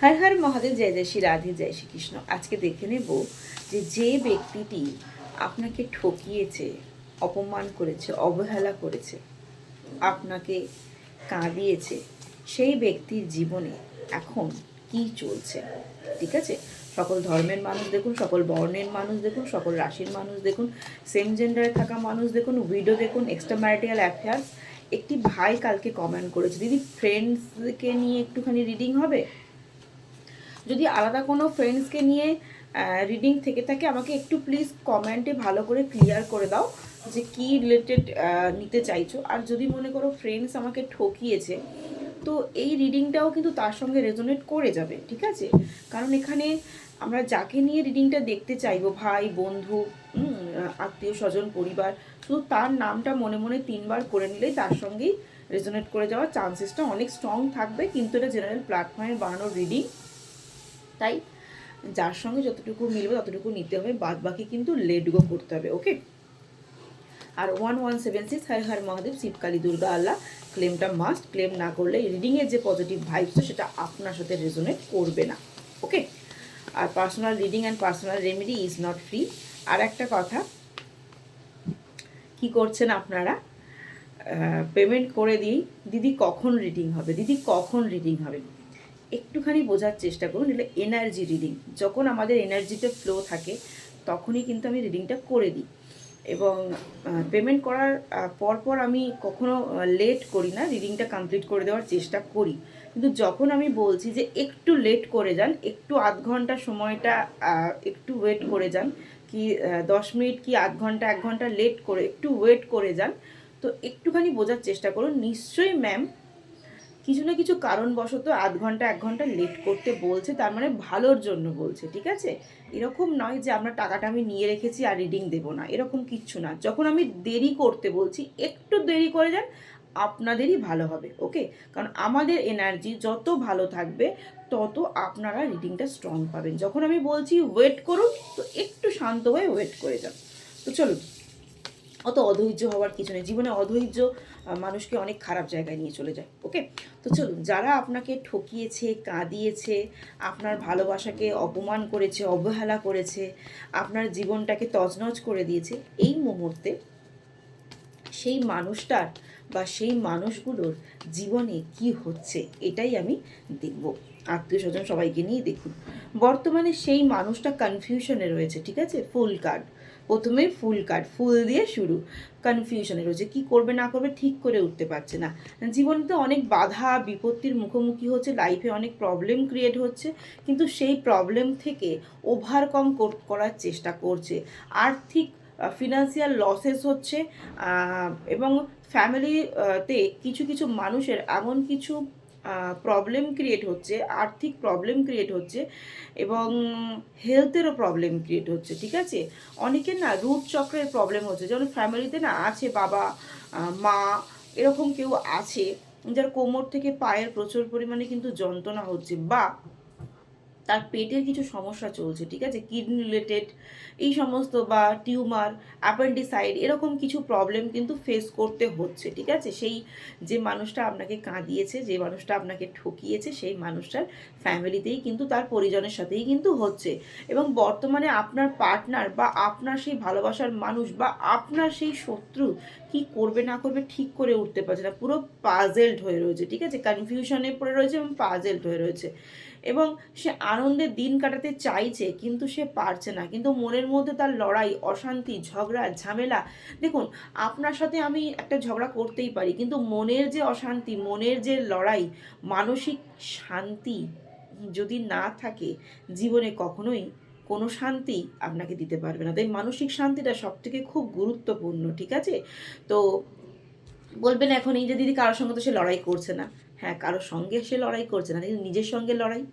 হর হর মহাদেব, জয় জয় শ্রী রাধে, জয় শ্রীকৃষ্ণ আজকে দেখে নেব যে যে ব্যক্তিটি আপনাকে ঠকিয়েছে, অপমান করেছে, অবহেলা করেছে, আপনাকে কাঁদিয়েছে, সেই ব্যক্তির জীবনে এখন কি চলছে? ঠিক আছে? সকল ধর্মের মানুষ দেখুন, সকল বর্ণের মানুষ দেখুন, সকল রাশির মানুষ দেখুন সেম জেন্ডারে থাকা মানুষ দেখুন উইডো দেখুন এক্সট্রা ম্যারিটাল অ্যাফেয়ার্স একটি ভাই কালকে কমেন্ট করেছে, দিদি ফ্রেন্ডসকে নিয়ে একটুখানি রিডিং হবে? যদি আলাদা কোনো ফ্রেন্ডসকে নিয়ে রিডিং থেকে থাকে, আমাকে একটু প্লিজ কমেন্টে ভালো করে ক্লিয়ার করে দাও যে কি রিলেটেড নিতে চাইছো। আর যদি মনে করো ফ্রেন্ডস আমাকে ঠকিয়েছে, তো এই রিডিংটাও কিন্তু তার সঙ্গে রেজোনেট করে যাবে, ঠিক আছে? কারণ এখানে আমরা যাকে নিয়ে রিডিংটা দেখতে চাইব, ভাই, বন্ধু আত্মীয় স্বজন, পরিবার, শুধু তার নামটা মনে মনে তিনবার করে নিলেই তার সঙ্গেই রেজোনেট করে যাওয়ার চান্সেসটা অনেক স্ট্রং থাকবে। কিন্তু এটা জেনারেল প্ল্যাটফর্মে বানানোর রিডিং তাই যার সঙ্গে যতটুকু মিলবে, ততটুকু নিতে হবে। বাদ বাকি কিন্তু লেট গো করতে হবে ওকে আর one one seven six Har Har Mahadev Shivkali Durga, Allah ক্লেমটা must claim না করলে রিডিংয়ের যে পজিটিভ ভাইবস সেটা আপনার সাথে রেজোনেট করবে না okay R personal reading and personal remedy is not free আর একটা কথা, কি করছেন আপনারা? পেমেন্ট করে দিই দিদি কখন রিডিং হবে? দিদি কখন রিডিং হবে? একটুখানি বোঝার চেষ্টা করুন, এটা এনার্জি রিডিং যখন আমাদের এনার্জিতে ফ্লো থাকে, তখনই কিন্তু আমি রিডিংটা করে দিই। এবং পেমেন্ট করার পরপর আমি কখনো লেট করি না রিডিংটা কমপ্লিট করে দেওয়ার চেষ্টা করি। কিন্তু যখন আমি বলছি যে একটু লেট করে যান, একটু আধ ঘণ্টা সময়টা একটু ওয়েট করে যান, কি দশ মিনিট কি আধ ঘণ্টা, এক ঘণ্টা লেট করে, একটু ওয়েট করে যান, তো একটুখানি বোঝার চেষ্টা করুন। নিশ্চয়ই ম্যাম কিছু না কিছু কারণবশত আধ ঘণ্টা, এক ঘণ্টা লেট করতে বলছে, তার মানে ভালোর জন্য বলছে, ঠিক আছে? এরকম নয় যে আমরা টাকাটা আমি নিয়ে রেখেছি আর রিডিং দেবো না, এরকম কিচ্ছু না। যখন আমি দেরি করতে বলছি, একটু দেরি করে যান, আপনাদেরই ভালো হবে ওকে কারণ আমাদের এনার্জি যত ভালো থাকবে, তত আপনারা রিডিংটা স্ট্রং পাবেন। যখন আমি বলছি ওয়েট করুন, তো একটু শান্ত হয়ে ওয়েট করে যান। তো চলুন, অত অধৈর্য হওয়ার কিছু নেই। জীবনে অধৈর্য মানুষকে অনেক খারাপ জায়গায় নিয়ে চলে যায় ওকে তো চলুন, যারা আপনাকে ঠকিয়েছে, কাঁদিয়েছে, আপনার ভালোবাসাকে অপমান করেছে, অবহেলা করেছে, আপনার জীবনটাকে তছনছ করে দিয়েছে, এই মুহূর্তে সেই মানুষটার বা সেই মানুষগুলোর জীবনে কি হচ্ছে, এটাই আমি দেখব। আত্মীয় স্বজন সবাইকে নিয়ে দেখুন। বর্তমানে সেই মানুষটা কনফিউশনে রয়েছে, ঠিক আছে? ফুল কার্ড প্রথমে ফুল কাট, ফুল দিয়ে শুরু। কনফিউশনে রয়েছে কি করবে, না করবে, ঠিক করে উঠতে পারছে না। জীবনে তো অনেক বাধা, বিপত্তির মুখোমুখি হচ্ছে লাইফে অনেক প্রবলেম ক্রিয়েট হচ্ছে, কিন্তু সেই প্রবলেম থেকে ওভারকম করার চেষ্টা করছে। আর্থিক ফিনান্সিয়াল লসেস হচ্ছে এবং ফ্যামিলিতে কিছু কিছু মানুষের এমন কিছু প্রবলেম ক্রিয়েট হচ্ছে, আর্থিক প্রবলেম ক্রিয়েট হচ্ছে এবং হেলথেরও প্রবলেম ক্রিয়েট হচ্ছে, ঠিক আছে? অনেকের না রুট চক্রের প্রবলেম হচ্ছে, যেমন ফ্যামিলিতে না আছে বাবা মা, এরকম কেউ আছে, যার কোমর থেকে পায়ের প্রচুর পরিমাণে কিন্তু যন্ত্রণা হচ্ছে বা তার পেটের কিছু সমস্যা চলছে, ঠিক আছে? কিডনি রিলেটেড এই সমস্ত বা টিউমার, অ্যাপেন্ডিসাইড এরকম কিছু প্রবলেম কিন্তু ফেস করতে হচ্ছে, ঠিক আছে? সেই যে মানুষটা আপনাকে কাঁদিয়েছে, যে মানুষটা আপনাকে ঠকিয়েছে, সেই মানুষটার ফ্যামিলিতেই কিন্তু তার পরিজনের সাথেই কিন্তু হচ্ছে। এবং বর্তমানে আপনার পার্টনার বা আপনার সেই ভালোবাসার মানুষ বা আপনার সেই শত্রু কি করবে, না করবে, ঠিক করে উঠতে পারছে না, পুরো পাজেলড হয়ে রয়েছে, ঠিক আছে? কনফিউশনে পড়ে রয়েছে এবং পাজেলড হয়ে রয়েছে। এবং সে আনন্দে দিন কাটাতে চাইছে, কিন্তু সে পারছে না। কিন্তু মনের মধ্যে তার লড়াই, অশান্তি, ঝগড়া, ঝামেলা, দেখুন, আপনার সাথে আমি একটা ঝগড়া করতেই পারি, কিন্তু মনের যে অশান্তি, মনের যে লড়াই, মানসিক শান্তি যদি না থাকে, জীবনে কখনোই কোনো শান্তি আপনাকে দিতে পারবে না। তাই মানসিক শান্তিটা সব থেকে খুব গুরুত্বপূর্ণ, ঠিক আছে? তো বলবেন এখন এই যে দিদি, কারোর সঙ্গে তো সে লড়াই করছে না। হ্যাঁ কারোর সঙ্গে সে লড়াই করছে না, কিন্তু নিজের সঙ্গে লড়াই।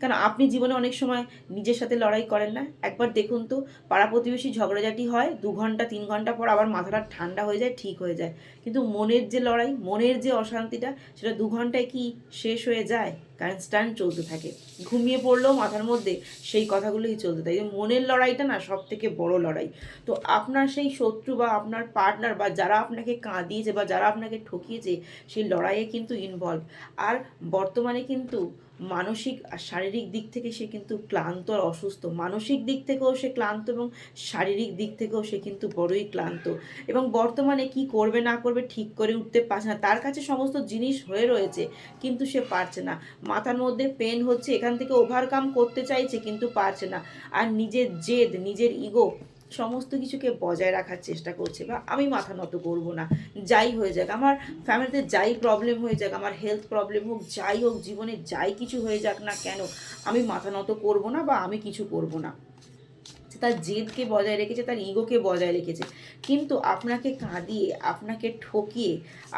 কেন? আপনি জীবনে অনেক সময় নিজের সাথে লড়াই করেন না। একবার দেখুন তো, পাড়া প্রতিবেশী ঝগড়াঝাটি হয়, দু ঘণ্টা, তিন ঘণ্টা পর আবার মাথাটা ঠান্ডা হয়ে যায়, ঠিক হয়ে যায়। কিন্তু মনের যে লড়াই, মনের যে অশান্তিটা, সেটা দু ঘন্টায় কি শেষ হয়ে যায়? কনস্ট্যান্ট চলতে থাকে। ঘুমিয়ে পড়লেও মাথার মধ্যে সেই কথাগুলোই চলতে থাকে। মনের লড়াইটা না সব থেকে বড় লড়াই। তো আপনার সেই শত্রু বা আপনার পার্টনার বা যারা আপনাকে কাঁদিয়েছে বা যারা আপনাকে ঠকিয়েছে, সেই লড়াইয়ে কিন্তু ইনভলভ আর বর্তমানে কিন্তু মানসিক আর শারীরিক দিক থেকে সে কিন্তু ক্লান্ত আর অসুস্থ। মানসিক দিক থেকেও সে ক্লান্ত এবং শারীরিক দিক থেকেও সে কিন্তু বড়ই ক্লান্ত। এবং বর্তমানে কি করবে, না করবে, ঠিক করে উঠতে পারছে না। তার কাছে সমস্ত জিনিস হয়ে রয়েছে, কিন্তু সে পারছে না। মাথার মধ্যে পেন হচ্ছে, এখান থেকে ওভারকাম করতে চাইছে, কিন্তু পারছে না। আর নিজের জেদ, নিজের ইগো সমস্ত কিছুকে বজায় রাখার চেষ্টা করছে বা আমি মাথা নত করব না। যাই হয়ে যাক, আমার ফ্যামিলিতে যাই প্রবলেম হয়ে যাক, আমার হেলথ প্রবলেম হোক, যাই হোক, জীবনে যাই কিছু হয়ে যাক না কেন, আমি মাথা নত করব না বা আমি কিছু করব না। তার জেদকে বজায় রেখেছে, তার ইগোকে বজায় রেখেছে। কিন্তু আপনাকে কাঁদিয়ে, আপনাকে ঠকিয়ে,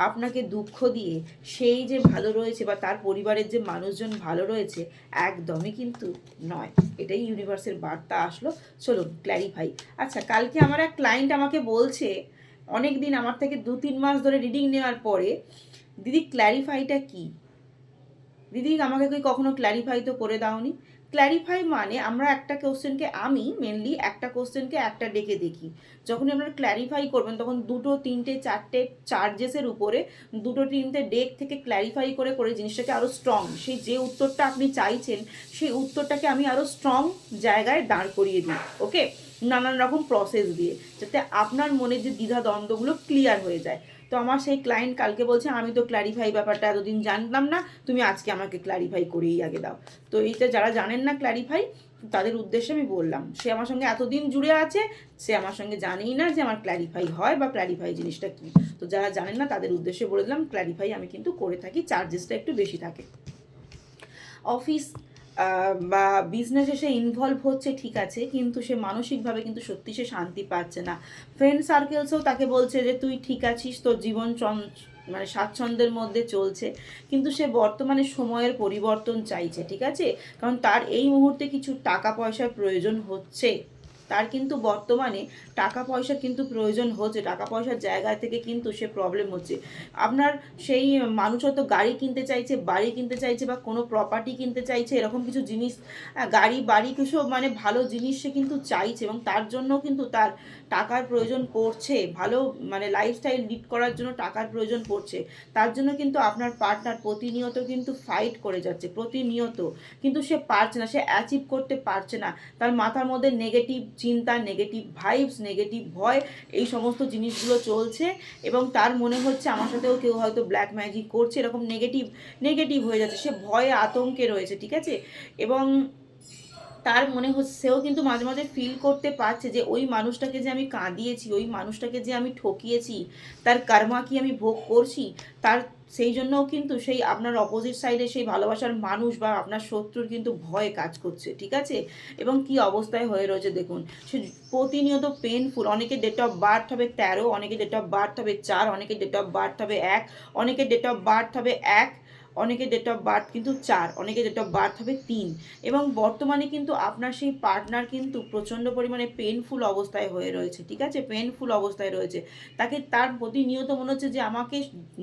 আপনাকে দুঃখ দিয়ে সেই যে ভালো রয়েছে বা তার পরিবারের যে মানুষজন ভালো রয়েছে, একদমই কিন্তু নয়। এটাই ইউনিভার্সের বার্তা আসলো। চলুন ক্ল্যারিফাই আচ্ছা কালকে আমার এক ক্লায়েন্ট আমাকে বলছে অনেক দিন আমার থেকে দু তিন মাস ধরে রিডিং নেওয়ার পরে, দিদি ক্ল্যারিফাইটা কি? দিদি, আমাকে কি কখনো ক্ল্যারিফাই তো করে দাওনি। ক্ল্যারিফাই মানে আমরা একটা কোশ্চেনকে আমি মেনলি একটা কোশ্চেনকে একটা ডেকে দেখি। যখন আপনারা ক্ল্যারিফাই করবেন তখন দুটো, তিনটে, চারটে চার্জেসের উপরে দুটো, তিনটে ডেক থেকে ক্ল্যারিফাই করে করে জিনিসটাকে আরও স্ট্রং সেই যে উত্তরটা আপনি চাইছেন সেই উত্তরটাকে আমি আরও স্ট্রং জায়গায় দাঁড় করিয়ে দিই ওকে নানান রকম প্রসেস দিয়ে, যাতে আপনার মনে যে দ্বিধা দ্বন্দ্বগুলো ক্লিয়ার হয়ে যায়। তো আমার সেই ক্লায়েন্ট কালকে বলছে, আমি তো ক্ল্যারিফাই ব্যাপারটা এতদিন জানতাম না, তুমি আজকে আমাকে ক্ল্যারিফাই করেই আগে দাও। তো এইটা যারা জানেন না ক্ল্যারিফাই তাদের উদ্দেশ্যে আমি বললাম, সে আমার সঙ্গে এতদিন জুড়ে আছে, সে আমার সঙ্গে জানেই না যে আমার ক্ল্যারিফাই হয় বা ক্ল্যারিফাই জিনিসটা কী। তো যারা জানেন না, তাদের উদ্দেশ্যে বলে দিলাম ক্ল্যারিফাই আমি কিন্তু করে থাকি চার্জেসটা একটু বেশি থাকে। অফিস বা বিজনেসে সে ইনভলভ হচ্ছে, ঠিক আছে, কিন্তু সে মানসিকভাবে কিন্তু সত্যি সে শান্তি পাচ্ছে না। ফ্রেন্ড সার্কেলসও তাকে বলছে যে, তুই ঠিক আছিস, তোর জীবন মানে স্বাচ্ছন্দ্যের মধ্যে চলছে। কিন্তু সে বর্তমানে সময়ের পরিবর্তন চাইছে, ঠিক আছে? কারণ তার এই মুহূর্তে কিছু টাকা পয়সার প্রয়োজন হচ্ছে। তার কিন্তু বর্তমানে টাকা পয়সা কিন্তু প্রয়োজন হচ্ছে, টাকা পয়সার জায়গা থেকে কিন্তু সে প্রবলেম হচ্ছে। আপনার সেই মানুষ হয়তো গাড়ি কিনতে চাইছে, বাড়ি কিনতে চাইছে বা কোনো প্রপার্টি কিনতে চাইছে, এরকম কিছু জিনিস গাড়ি, বাড়ি কিছু মানে ভালো জিনিস সে কিন্তু চাইছে এবং তার জন্য কিন্তু তার টাকার প্রয়োজন পড়ছে, ভালো মানে লাইফস্টাইল লিড করার জন্য টাকার প্রয়োজন পড়ছে। তার জন্য কিন্তু আপনার পার্টনার প্রতিনিয়ত কিন্তু ফাইট করে যাচ্ছে, প্রতিনিয়ত। কিন্তু সে পারছে না, সে অ্যাচিভ করতে পারছে না। তার মাথার মধ্যে নেগেটিভ চিন্তা নেগেটিভ ভাইবস নেগেটিভ ভয়, এই সমস্ত জিনিসগুলো চলছে এবং তার মনে হচ্ছে আমার সাথেও কেউ হয়তো ব্ল্যাক ম্যাজিক করছে, এরকম নেগেটিভ নেগেটিভ হয়ে যাচ্ছে। সে ভয়ে আতঙ্কে রয়েছে, ঠিক আছে? এবং তার মনে হচ্ছে, সেও কিন্তু মাঝে মাঝে ফিল করতে পারছে যে ওই মানুষটাকে যে আমি কাঁদিয়েছি, ওই মানুষটাকে যে আমি ঠকিয়েছি, তার কর্মা কি আমি ভোগ করছি, তার সেই জন্যও কিন্তু সেই আপনার অপোজিট সাইডে সেই ভালোবাসার মানুষ বা আপনার শত্রুর কিন্তু ভয় কাজ করছে, ঠিক আছে? এবং কি অবস্থায় হয়ে রয়েছে দেখুন, সে প্রতিনিয়ত পেনফুল অনেকে ডেট অফ বার্থ হবে তেরো, অনেকে ডেট অফ বার্থ হবে চার, অনেকে ডেট অফ বার্থ হবে এক, অনেকে ডেট অফ বার্থ হবে এক অনেকে ডেট অফ বার্থ কিন্তু চার, অনেকে ডেট অফ বার্থ হবে তিন। এবং বর্তমানে কিন্তু আপনার সেই পার্টনার কিন্তু প্রচণ্ড পরিমাণে পেনফুল অবস্থায় হয়ে রয়েছে, ঠিক আছে? পেনফুল অবস্থায় রয়েছে। তাকে তার প্রতিনিয়ত মনে হচ্ছে যে আমাকে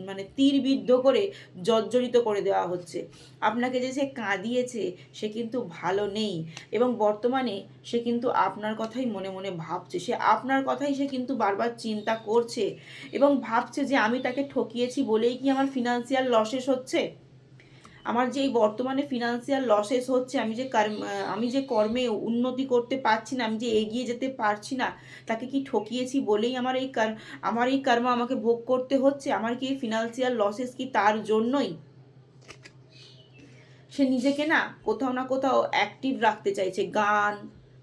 মানে তীর বিদ্ধ করে জর্জরিত করে দেওয়া হচ্ছে। আপনাকে যে সে কাঁদিয়েছে, সে কিন্তু ভালো নেই। এবং বর্তমানে সে কিন্তু আপনার কথাই মনে মনে ভাবছে। সে আপনার কথাই সে কিন্তু বারবার চিন্তা করছে এবং ভাবছে যে আমি তাকে ঠকিয়েছি বলেই কি আমার ফিনান্সিয়াল লসেস হচ্ছে? আমার যে এই বর্তমানে ফিনান্সিয়াল লসেস হচ্ছে, আমি যে আমি যে কর্মে উন্নতি করতে পারছি না, আমি যে এগিয়ে যেতে পারছি না, তাকে কি ঠকিয়েছি বলেই আমার এই আমার এই কর্ম আমাকে ভোগ করতে হচ্ছে? আমার কি এই ফিনান্সিয়াল লসেস কি তার জন্যই? সে নিজেকে না কোথাও না কোথাও অ্যাক্টিভ রাখতে চাইছে, গান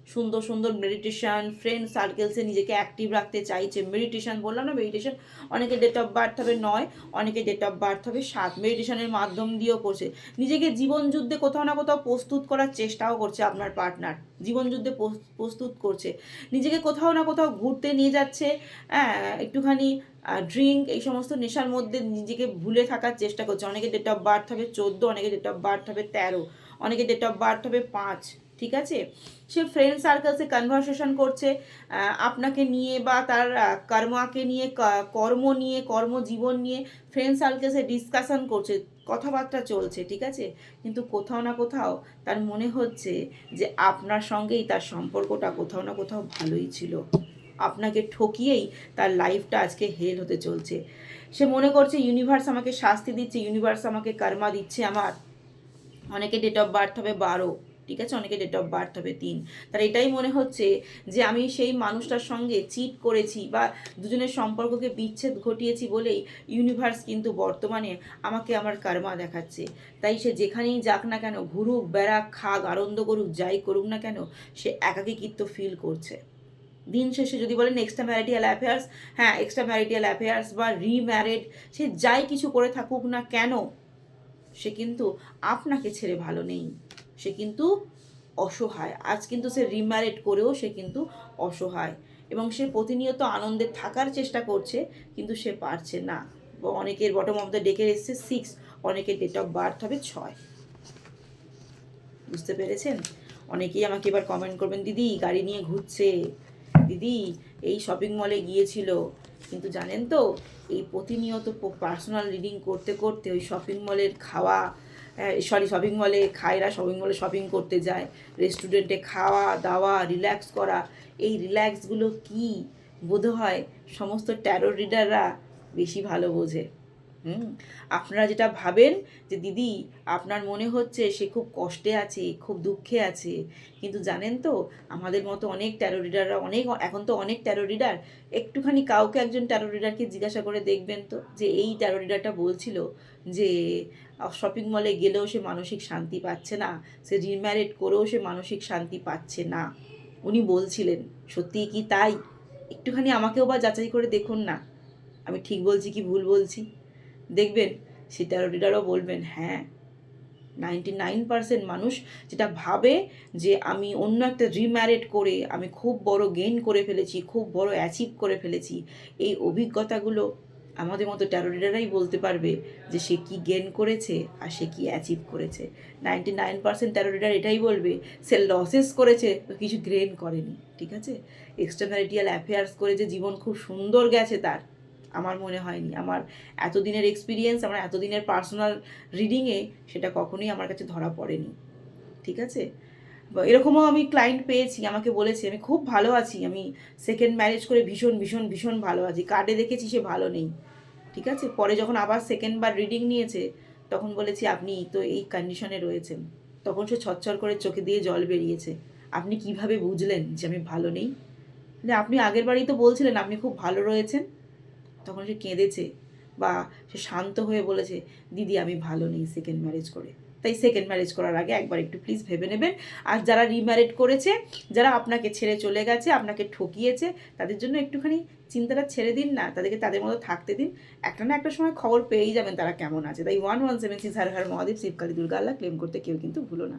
সুন্দর সুন্দর মেডিটেশন ফ্রেন্ড সার্কেলসে নিজেকে অ্যাক্টিভ রাখতে চাইছে। মেডিটেশন বললাম না মেডিটেশন অনেকে ডেট অফ বার্থ হবে নয়, অনেকে ডেট অফ বার্থ হবে সাত। মেডিটেশনের মাধ্যম দিয়েও করছে। নিজেকে জীবন যুদ্ধে কোথাও না কোথাও প্রস্তুত করার চেষ্টাও করছে আপনার পার্টনার জীবন যুদ্ধে প্রস- প্রস্তুত করছে। নিজেকে কোথাও না কোথাও ঘুরতে নিয়ে যাচ্ছে হ্যাঁ একটুখানি ড্রিঙ্ক এই সমস্ত নেশার মধ্যে নিজেকে ভুলে থাকার চেষ্টা করছে। অনেকে ডেট অফ বার্থ হবে চোদ্দ, অনেকে ডেট অফ বার্থ হবে তেরো, অনেকে ডেট অফ বার্থ হবে পাঁচ। ঠিক আছে? সে ফ্রেন্ড সার্কেলসে কনভারসেশন করছে আপনাকে নিয়ে বা তার কর্মাকে নিয়ে কর্ম নিয়ে, কর্মজীবন নিয়ে ফ্রেন্ড সার্কেলসে ডিসকাশন করছে, কথাবার্তা চলছে, ঠিক আছে? কিন্তু কোথাও না কোথাও তার মনে হচ্ছে যে আপনার সঙ্গেই তার সম্পর্কটা কোথাও না কোথাও ভালোই ছিল। আপনাকে ঠকিয়েই তার লাইফটা আজকে হেল হতে চলছে। সে মনে করছে ইউনিভার্স আমাকে শাস্তি দিচ্ছে ইউনিভার্স আমাকে কর্মা দিচ্ছে আমার। অনেকে ডেট অফ বার্থ হবে বারো। ঠিক আছে? অনেকে ডেট অফ বার্থ হবে তিন। তার এটাই মনে হচ্ছে যে আমি সেই মানুষটার সঙ্গে চিট করেছি বা দুজনের সম্পর্ককে বিচ্ছেদ ঘটিয়েছি বলেই ইউনিভার্স কিন্তু বর্তমানে আমাকে আমার কার্মা দেখাচ্ছে। তাই সে যেখানেই যাক না কেন, ঘুরুক, বেড়াক, খাক, আনন্দ করুক, যাই করুক না কেন, সে একাকিত্ব ফিল করছে। দিন শেষে যদি বলেন এক্সট্রা ম্যারিটিয়াল অ্যাফেয়ার্স হ্যাঁ এক্সট্রা ম্যারিটিয়াল অ্যাফেয়ার্স বা রিম্যারিড সে যাই কিছু করে থাকুক না কেন, সে কিন্তু আপনাকে ছেড়ে ভালো নেই। সে কিন্তু অসহায়। আজ কিন্তু সে রিম্যারেট করেও সে কিন্তু অসহায়। এবং সে প্রতিনিয়ত আনন্দে থাকার চেষ্টা করছে, কিন্তু সে পারছে না। অনেকের বটম অফ দ্য ডেকে এসছে সিক্স অনেকের ডেট অফ বার্থ হবে ছয়। বুঝতে পেরেছেন? অনেকেই আমাকে এবার কমেন্ট করবেন, দিদি, গাড়ি নিয়ে ঘুরছে। দিদি, এই শপিং মলে গিয়েছিল। কিন্তু জানেন তো, এই প্রতিনিয়ত পার্সোনাল রিডিং করতে করতে ওই শপিং মলের খাওয়া সরি শপিং মলে খায়রা শপিং মলে শপিং করতে যায় রেস্টুরেন্টে খাওয়া দাওয়া রিল্যাক্স করা, এই রিল্যাক্সগুলো কী? বোধ হয় সমস্ত ট্যারো রিডাররা বেশি ভালো বোঝে। আপনারা যেটা ভাবেন যে, দিদি, আপনার মনে হচ্ছে সে খুব কষ্টে আছে, খুব দুঃখে আছে। কিন্তু জানেন তো, আমাদের মতো অনেক ট্যারো রিডাররা অনেক, এখন তো অনেক ট্যারো রিডার একটুখানি কাউকে একজন ট্যারো রিডারকে জিজ্ঞাসা করে দেখবেন তো, যে এই ট্যারো রিডারটা বলছিল যে শপিং মলে গেলেও সে মানসিক শান্তি পাচ্ছে না, সে রিম্যারিড করেও সে মানসিক শান্তি পাচ্ছে না। উনি বলছিলেন, সত্যিই কি তাই? একটুখানি আমাকেও বা যাচাই করে দেখুন না। আমি ঠিক বলছি কি ভুল বলছি? দেখবেন সেটা রিডারও বলবেন হ্যাঁ নাইনটি নাইন পার্সেন্ট মানুষ যেটা ভাবে যে আমি অন্য একটা রিম্যারিড করে আমি খুব বড় গেইন করে ফেলেছি, খুব বড় অ্যাচিভ করে ফেলেছি। এই অভিজ্ঞতাগুলো আমাদের মতো ট্যারোরিডারাই বলতে পারবে যে সে কি গেন করেছে আর সে কি অ্যাচিভ করেছে। নাইনটি নাইন পার্সেন্ট ট্যারোরিডার এটাই বলবে, সে লসেস করেছে, তো কিছু গ্রেন করেনি। ঠিক আছে? এক্সটার্নালিটিয়াল অ্যাফেয়ার্স করে যে জীবন খুব সুন্দর গেছে তার। আমার মনে হয়নি। আমার এতদিনের এক্সপিরিয়েন্স আমার এতদিনের পার্সোনাল রিডিংয়ে সেটা কখনোই আমার কাছে ধরা পড়েনি। ঠিক আছে? এরকমও আমি ক্লায়েন্ট পেয়েছি, আমাকে বলেছে, আমি খুব ভালো আছি, আমি সেকেন্ড ম্যারেজ করে ভীষণ ভীষণ ভীষণ ভালো আছি। কার্ডে দেখেছি সে ভালো নেই। ঠিক আছে? পরে যখন আবার সেকেন্ড বার রিডিং নিয়েছে, তখন বলেছি, আপনি তো এই কন্ডিশনে রয়েছেন। তখন সে ছচ্ছর করে চোখে দিয়ে জল বেরিয়েছে। আপনি কীভাবে বুঝলেন যে আমি ভালো নেই? আপনি আগের বারেই তো বলছিলেন, আপনি খুব ভালো রয়েছেন। তখন সে কেঁদেছে বা সে শান্ত হয়ে বলেছে, দিদি, আমি ভালো নেই সেকেন্ড ম্যারেজ করে। তাই সেকেন্ড ম্যারেজ করার আগে একবার একটু প্লিজ ভেবে নেবেন। আর যারা রিম্যারেড করেছে, যারা আপনাকে ছেড়ে চলে গেছে, আপনাকে ঠকিয়েছে, তাদের জন্য একটুখানি চিন্তাটা ছেড়ে দিন না, তাদেরকে তাদের মতো থাকতে দিন। একটা না একটা সময় খবর পেয়েই যাবেন তারা কেমন আছে। তাই one one seven six Har Har Mahadev Shivkali Durga Allah claim করতে কেউ কিন্তু ভুলো না।